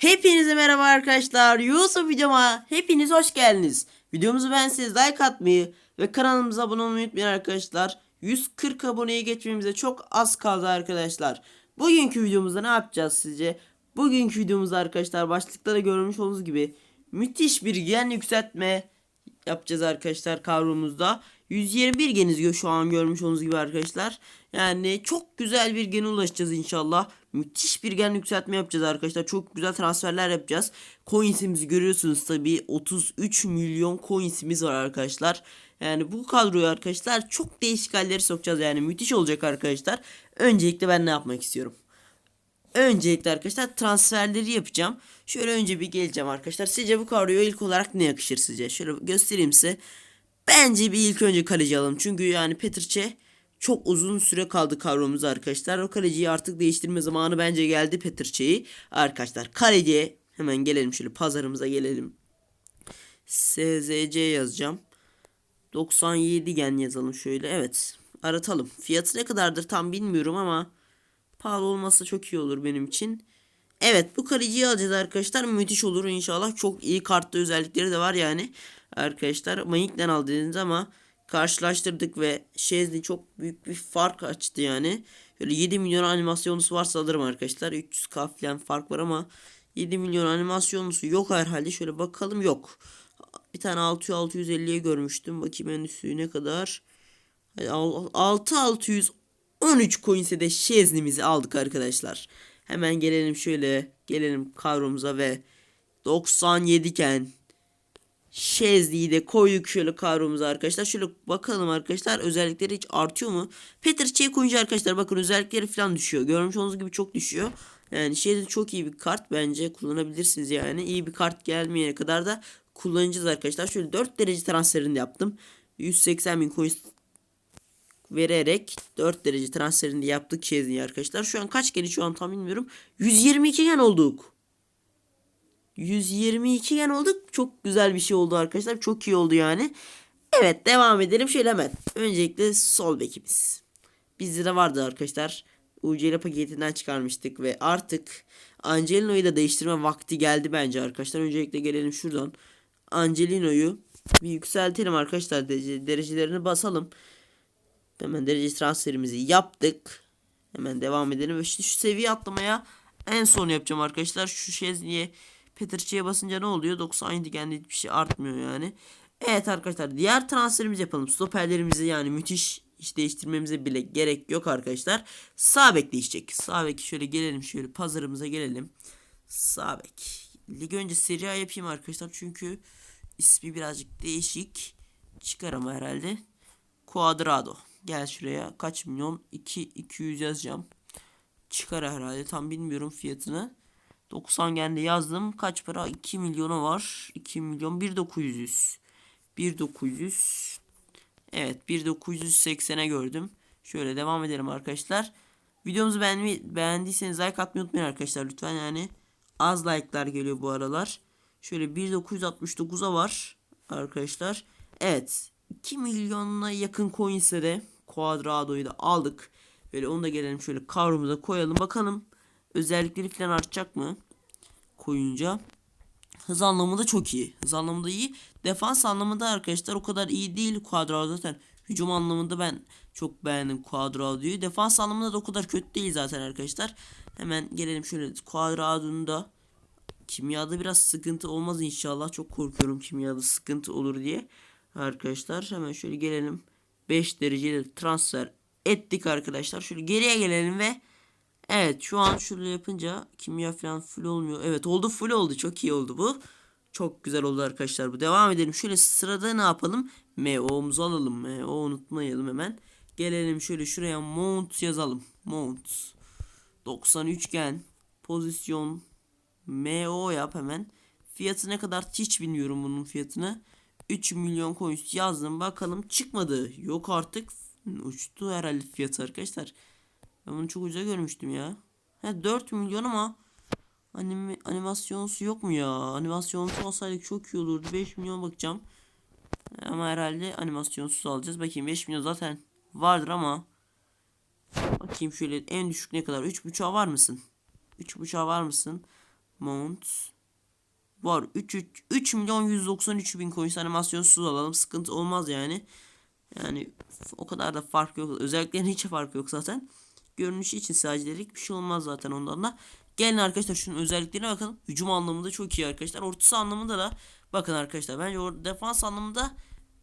Hepinize merhaba arkadaşlar. Yusuf videoma hepiniz hoş geldiniz. Videomuzu beğenseniz like atmayı ve kanalımıza abone olmayı unutmayın arkadaşlar. 140 aboneye geçmemize çok az kaldı arkadaşlar. Bugünkü videomuzda ne yapacağız sizce? Bugünkü videomuzda arkadaşlar başlıkta da görmüş olduğunuz gibi müthiş bir gen yükseltme yapacağız arkadaşlar kavrumuzda. 121 geniz şu an görmüş olduğunuz gibi arkadaşlar. Yani çok güzel bir gene ulaşacağız inşallah. Müthiş bir gen yükseltme yapacağız arkadaşlar. Çok güzel transferler yapacağız. Coins'imizi görüyorsunuz tabii. 33 milyon coins'imiz var arkadaşlar. Yani bu kadroyu arkadaşlar çok değişik halleri sokacağız. Yani müthiş olacak arkadaşlar. Öncelikle ben ne yapmak istiyorum? Öncelikle arkadaşlar transferleri yapacağım. Şöyle önce bir geleceğim arkadaşlar. Sizce bu kadroya ilk olarak ne yakışır sizce? Şöyle göstereyim size. Bence bir ilk önce kaleci alalım. Çünkü yani Petrçe çok uzun süre kaldı kadromuz arkadaşlar. O kaleciyi artık değiştirme zamanı bence geldi Petrçe'yi. Arkadaşlar kaleciye hemen gelelim şöyle pazarımıza gelelim. SZC yazacağım. 97 gen yazalım şöyle. Evet aratalım. Fiyatı ne kadardır tam bilmiyorum ama pahalı olmasa çok iyi olur benim için. Evet bu kaleciyi alacağız arkadaşlar. Müthiş olur inşallah. Çok iyi kartlı özellikleri de var yani. Arkadaşlar Mayık'ten aldınız ama karşılaştırdık ve Şezli çok büyük bir fark açtı yani. Böyle 7 milyon animasyonusu varsa alırım arkadaşlar. 300k falan fark var ama 7 milyon animasyonusu yok herhalde. Şöyle bakalım yok. Bir tane 600 650'ye görmüştüm. Bakayım en üstü ne kadar. 6 613 coins'e de Şezli'mizi aldık arkadaşlar. Hemen gelelim şöyle gelelim kadromuza ve 97 iken Şezli'yi de koyduk şöyle kadromuza arkadaşlar. Şöyle bakalım arkadaşlar özellikleri hiç artıyor mu? Peter Çey koyunca arkadaşlar bakın özellikleri falan düşüyor. Görmüş olduğunuz gibi çok düşüyor. Yani Şezli çok iyi bir kart bence kullanabilirsiniz yani. İyi bir kart gelmeyene kadar da kullanacağız arkadaşlar. Şöyle 4 derece transferini yaptım. 180 bin coins vererek 4 derece transferini yaptık Şezli'yi arkadaşlar. Şu an kaç geni şu an tam bilmiyorum. 122 gen olduk. 122 gen olduk. Çok güzel bir şey oldu arkadaşlar. Çok iyi oldu yani. Evet devam edelim şöyle hemen. Öncelikle sol bekimiz. Bizde de vardı arkadaşlar. UCL paketinden çıkarmıştık ve artık Angelino'yu da değiştirme vakti geldi bence arkadaşlar. Öncelikle gelelim şuradan. Angelino'yu bir yükseltelim arkadaşlar. Derece, derecelerini basalım. Hemen derece transferimizi yaptık. Hemen devam edelim. Ve işte şu seviye atlamaya en son yapacağım arkadaşlar. Şu Şezni'ye Petrçe'ye basınca ne oluyor? 97 kendi hiçbir şey artmıyor yani. Evet arkadaşlar diğer transferimizi yapalım. Stoperlerimizi yani müthiş hiç değiştirmemize bile gerek yok arkadaşlar. Sağ bek değişecek. Sağ bek şöyle gelelim şöyle pazarımıza gelelim. Sağ bek. Lig önce Serie A yapayım arkadaşlar çünkü ismi birazcık değişik. Çıkar ama herhalde. Cuadrado. Gel şuraya. Kaç milyon? 2 200 yazacağım. Çıkar herhalde. Tam bilmiyorum fiyatını. 90 gende yazdım. Kaç para? 2 milyona var. 2 milyon 1900. 1900. Evet 1980'e gördüm. Şöyle devam edelim arkadaşlar. Videomuzu beğenmi, beğendiyseniz like atmayı unutmayın arkadaşlar lütfen yani. Az like'lar geliyor bu aralar. Şöyle 1969'a var arkadaşlar. Evet 2 milyona yakın coins'e de Quadrado'yu da aldık. Böyle onu da gelelim şöyle kavrumuza koyalım. Bakalım özellikleri falan artacak mı? Koyunca. Hız anlamında çok iyi. Hız anlamında iyi. Defans anlamında arkadaşlar o kadar iyi değil Quadrado zaten. Hücum anlamında ben çok beğendim Quadrado'yu. Defans anlamında da o kadar kötü değil zaten arkadaşlar. Hemen gelelim şöyle Quadrado'nun da kimyada biraz sıkıntı olmaz inşallah. Çok korkuyorum kimyada sıkıntı olur diye. Arkadaşlar hemen şöyle gelelim. 5 dereceli transfer ettik arkadaşlar. Şöyle geriye gelelim ve Evet şu an şöyle yapınca kimya falan full olmuyor. Evet oldu full oldu. Çok iyi oldu bu. Çok güzel oldu arkadaşlar bu. Devam edelim. Şöyle sırada ne yapalım? MO'muzu alalım. MO unutmayalım hemen. Gelelim şöyle şuraya mount yazalım. Mount. 93 gen. Pozisyon. MO yap hemen. Fiyatı ne kadar hiç bilmiyorum bunun fiyatını. 3 milyon coins yazdım. Bakalım çıkmadı. Yok artık. Uçtu herhalde fiyatı arkadaşlar. Ben bunu çok ucuza görmüştüm ya. He 4 milyon ama anim animasyonsu yok mu ya? Animasyonsu olsaydı çok iyi olurdu. 5 milyon bakacağım. Ama herhalde animasyonsuz alacağız. Bakayım 5 milyon zaten vardır ama bakayım şöyle en düşük ne kadar? 3.5'a var mısın? 3.5'a var mısın? Mount. Var 3, 3, 3 milyon 193 bin coins animasyonsuz alalım. Sıkıntı olmaz yani. Yani o kadar da fark yok. Özelliklerin hiç fark yok zaten. Görünüşü için sadece dedik bir şey olmaz zaten ondan da. Gelin arkadaşlar şunun özelliklerine bakalım. Hücum anlamında çok iyi arkadaşlar. Ortası anlamında da bakın arkadaşlar. Bence o defans anlamında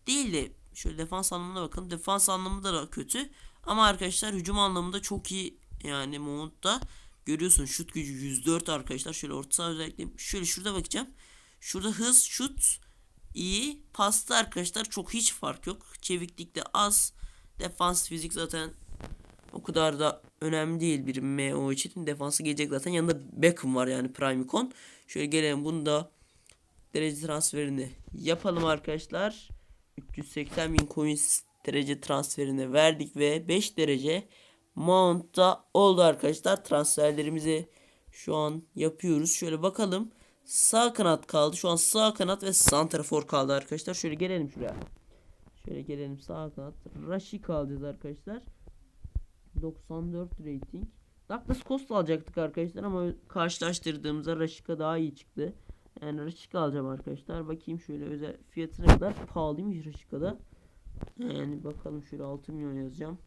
değil de şöyle defans anlamında bakın. Defans anlamında da kötü. Ama arkadaşlar hücum anlamında çok iyi yani Mount'ta. Görüyorsun şut gücü 104 arkadaşlar. Şöyle orta özellikle şöyle şurada bakacağım. Şurada hız şut iyi. Pasta arkadaşlar çok hiç fark yok. Çeviklikte az. Defans fizik zaten o kadar da önemli değil bir MO için. Defansı gelecek zaten. Yanında Beckham var yani Prime Icon. Şöyle gelelim bunu da derece transferini yapalım arkadaşlar. 380 bin coins derece transferini verdik ve 5 derece Mount'ta oldu arkadaşlar. Transferlerimizi şu an yapıyoruz. Şöyle bakalım. Sağ kanat kaldı. Şu an sağ kanat ve santrafor kaldı arkadaşlar. Şöyle gelelim şuraya. Şöyle gelelim sağ kanat. Rashik alacağız arkadaşlar. 94 rating. Douglas Costa alacaktık arkadaşlar ama karşılaştırdığımızda Rashika daha iyi çıktı. Yani Rashika alacağım arkadaşlar. Bakayım şöyle özel fiyatı ne kadar pahalıymış Rashika'da. Yani bakalım şöyle 6 milyon yazacağım.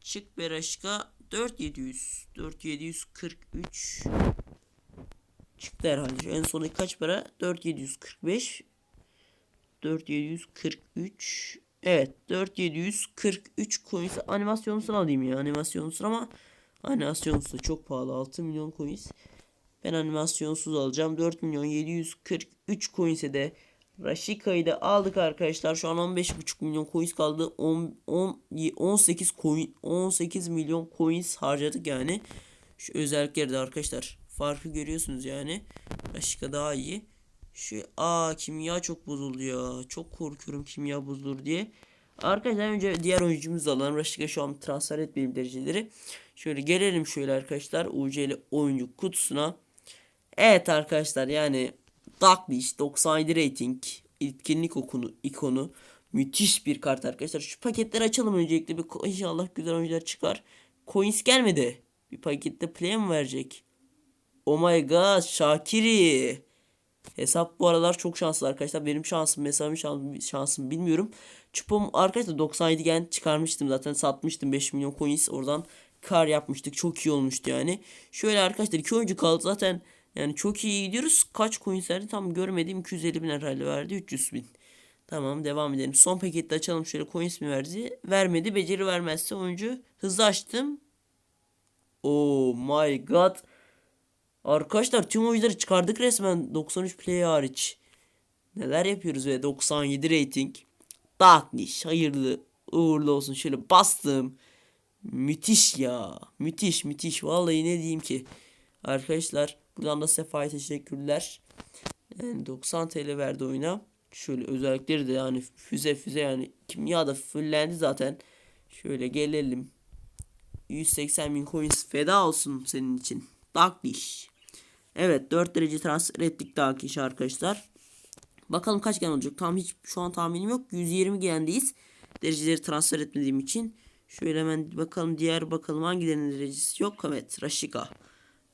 Çık be Rashika 4700 4743 çıktı herhalde. En sonu kaç para? 4745 4743 Evet 4743 coins. Animasyonlusunu alayım ya animasyonlusunu ama animasyonlusu çok pahalı. 6 milyon coins. Ben animasyonsuz alacağım. 4 milyon 743 coins'e de Rashika'yı da aldık arkadaşlar. Şu an 15,5 milyon coins kaldı. 10, 10, 18 coin 18 milyon coins harcadık yani. Şu özellikleri de arkadaşlar farkı görüyorsunuz yani. Rashika daha iyi şu aa kimya çok bozuldu ya. Çok korkuyorum kimya bozulur diye. Arkadaşlar önce diğer oyuncumuzu alalım. Raşika şu an transfer etmeyeyim dereceleri. Şöyle gelelim şöyle arkadaşlar. UCL oyuncu kutusuna. Evet arkadaşlar yani Ducklish 97 rating. etkinlik okunu, ikonu. Müthiş bir kart arkadaşlar. Şu paketleri açalım öncelikle. Bir, inşallah güzel oyuncular çıkar. Coins gelmedi. Bir pakette play mi verecek? Oh my god Şakiri. Hesap bu aralar çok şanslı arkadaşlar. Benim şansım, hesabım şansım, şansım bilmiyorum. Çupum arkadaşlar 97 gen çıkarmıştım zaten satmıştım 5 milyon coins oradan kar yapmıştık. Çok iyi olmuştu yani. Şöyle arkadaşlar iki oyuncu kaldı zaten yani çok iyi gidiyoruz. Kaç coins verdi tam görmedim 250 bin herhalde verdi 300 bin. Tamam devam edelim. Son pakette açalım şöyle coins mi verdi? Vermedi. Beceri vermezse oyuncu hızlı açtım. Oh my god. Arkadaşlar tüm oyuncuları çıkardık resmen 93 play hariç. Neler yapıyoruz ve 97 rating. Dakniş hayırlı uğurlu olsun. Şöyle bastım. Müthiş ya. Müthiş müthiş. Vallahi ne diyeyim ki. Arkadaşlar buradan da Sefa'ya teşekkürler. Yani 90 TL verdi oyuna. Şöyle özellikleri de yani füze füze yani kimya da fullendi zaten. Şöyle gelelim. 180 bin coins feda olsun senin için. Dakniş. Evet 4 derece transfer ettik daha kişi arkadaşlar. Bakalım kaç gen olacak. Tam hiç şu an tahminim yok. 120 gendeyiz. Dereceleri transfer etmediğim için. Şöyle hemen bakalım diğer bakalım hangilerinin derecesi yok. Evet Rashika.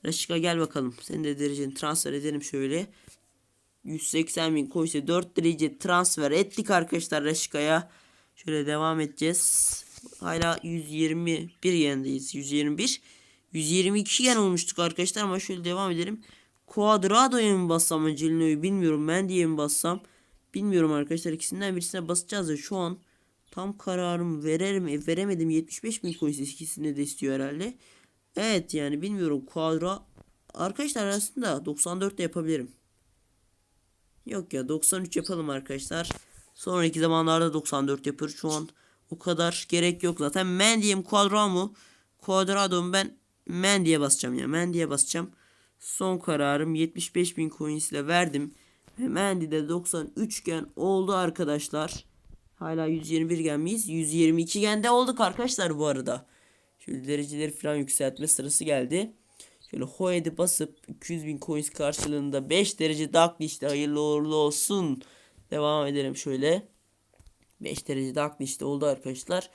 Rashika gel bakalım. Senin de dereceni transfer edelim şöyle. 180 bin koysa 4 derece transfer ettik arkadaşlar Rashika'ya. Şöyle devam edeceğiz. Hala 121 yendeyiz. 121. 122 yen olmuştuk arkadaşlar ama şöyle devam edelim. Quadrado'ya mı bassam Angelino'yu bilmiyorum. Mendy'ye mi bassam bilmiyorum arkadaşlar. ikisinden birisine basacağız ya şu an tam kararımı vererim. E, veremedim 75 bin coins ikisini de istiyor herhalde. Evet yani bilmiyorum. Quadra arkadaşlar aslında 94 de yapabilirim. Yok ya 93 yapalım arkadaşlar. Sonraki zamanlarda 94 yapıyoruz. Şu an o kadar gerek yok zaten. Mendy'ye mi Quadra mı? Quadrado mu ben Mendy'ye basacağım ya. Mendy'ye basacağım. Son kararım 75 bin coins ile verdim. Ve Mendy'de 93 gen oldu arkadaşlar. Hala 121 gen miyiz? 122 gen de olduk arkadaşlar bu arada. Şöyle dereceleri falan yükseltme sırası geldi. Şöyle Hoed'i basıp 200 bin coins karşılığında 5 derece dakli işte hayırlı uğurlu olsun. Devam edelim şöyle. 5 derece dakli işte oldu arkadaşlar.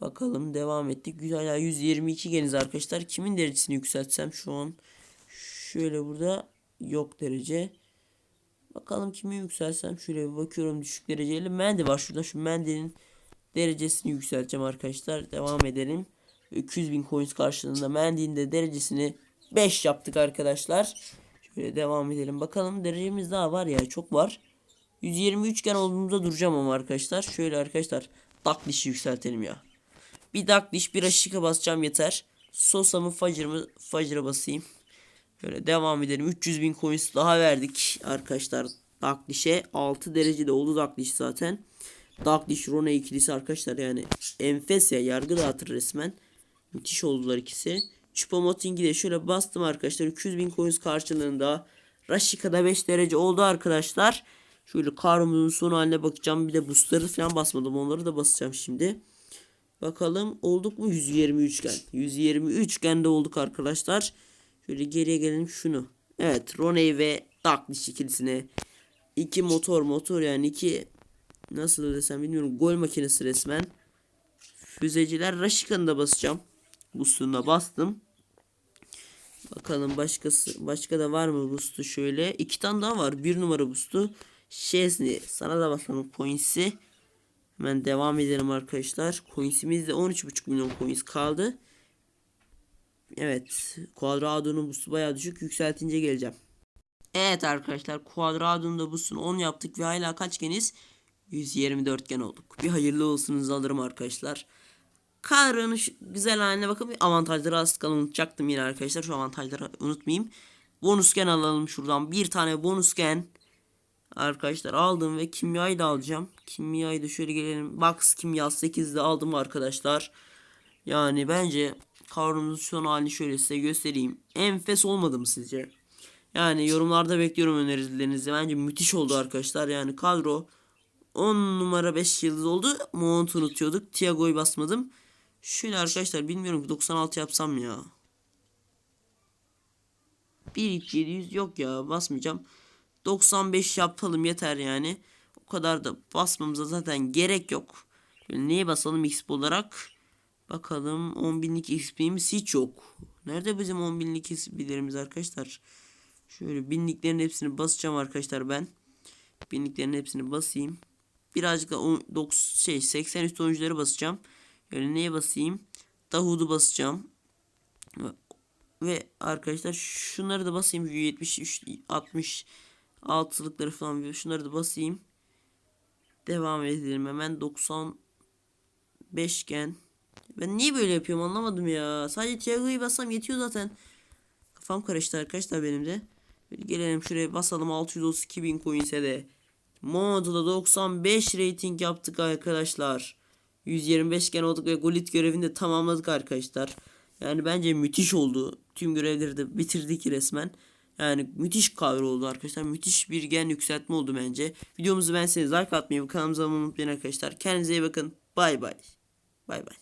Bakalım devam ettik. Ya 122 geniz arkadaşlar. Kimin derecesini yükseltsem şu an Şöyle burada yok derece. Bakalım kimi yükselsem şöyle bir bakıyorum düşük dereceli. Mendi var şurada şu mendinin derecesini yükselteceğim arkadaşlar. Devam edelim. 200 bin coins karşılığında mendinin de derecesini 5 yaptık arkadaşlar. Şöyle devam edelim. Bakalım derecemiz daha var ya çok var. 123 gen olduğumuzda duracağım ama arkadaşlar. Şöyle arkadaşlar dak dişi yükseltelim ya. Bir dak diş bir aşıka basacağım yeter. Sosamı Fajr'ımı Fajr'a basayım. Böyle devam edelim. 300 bin coins daha verdik arkadaşlar. Dark Dish'e 6 derecede oldu Dark Dish zaten. Dark Dish Rone ikilisi arkadaşlar yani enfes ya yargı dağıtır resmen. Müthiş oldular ikisi. Chupomoting'i de şöyle bastım arkadaşlar. 200 bin coins karşılığında. Rashika'da 5 derece oldu arkadaşlar. Şöyle karımızın son haline bakacağım. Bir de boostları falan basmadım. Onları da basacağım şimdi. Bakalım olduk mu 123 gen. 123 gende olduk arkadaşlar. Şöyle geriye gelelim şunu. Evet Roney ve Darkness ikilisine. iki motor motor yani iki nasıl desem bilmiyorum gol makinesi resmen. Füzeciler Rashika'nı da basacağım. Boost'una bastım. Bakalım başkası başka da var mı boost'u şöyle. iki tane daha var. Bir numara boost'u. Şesni sana da basalım coins'i. Hemen devam edelim arkadaşlar. Coins'imiz de 13.5 milyon coins kaldı. Evet. Quadrado'nun boost'u bayağı düşük. Yükseltince geleceğim. Evet arkadaşlar. Quadrado'nun da boost'unu 10 yaptık ve hala kaç geniz? 124 gen olduk. Bir hayırlı olsunuz alırım arkadaşlar. Kadronun şu güzel haline bakın. Avantajları az kalan unutacaktım yine arkadaşlar. Şu avantajları unutmayayım. Bonus gen alalım şuradan. Bir tane bonus gen. Arkadaşlar aldım ve kimyayı da alacağım. Kimyayı da şöyle gelelim. Box kimya 8'de aldım arkadaşlar. Yani bence kavrumuzun son halini şöyle size göstereyim. Enfes olmadı mı sizce? Yani yorumlarda bekliyorum önerilerinizi. Bence müthiş oldu arkadaşlar. Yani kadro 10 numara 5 yıldız oldu. Mount unutuyorduk. Thiago'yu basmadım. Şöyle arkadaşlar bilmiyorum ki 96 yapsam ya. 1 2 700 yok ya basmayacağım. 95 yapalım yeter yani. O kadar da basmamıza zaten gerek yok. Şöyle neye basalım XP olarak? Bakalım 10.000'lik XP'miz hiç yok. Nerede bizim 10.000'lik XP'lerimiz arkadaşlar? Şöyle binliklerin hepsini basacağım arkadaşlar ben. Binliklerin hepsini basayım. Birazcık da on- doks- şey 80 üstü oyuncuları basacağım. Şöyle neye basayım? Davud'u basacağım. Ve, arkadaşlar şunları da basayım. 73 60 altılıkları falan şunları da basayım. Devam edelim hemen 95 gen. Ben niye böyle yapıyorum anlamadım ya. Sadece Thiago'yu bassam yetiyor zaten. Kafam karıştı arkadaşlar benim de. Gelelim şuraya basalım 632 bin coins'e de. Modu'da 95 rating yaptık arkadaşlar. 125 gen olduk ve Golit görevini de tamamladık arkadaşlar. Yani bence müthiş oldu. Tüm görevleri de bitirdik resmen. Yani müthiş kadro oldu arkadaşlar. Müthiş bir gen yükseltme oldu bence. Videomuzu beğenseniz like atmayı kanalımıza abone olmayı unutmayın arkadaşlar. Kendinize iyi bakın. Bay bay. Bay bay.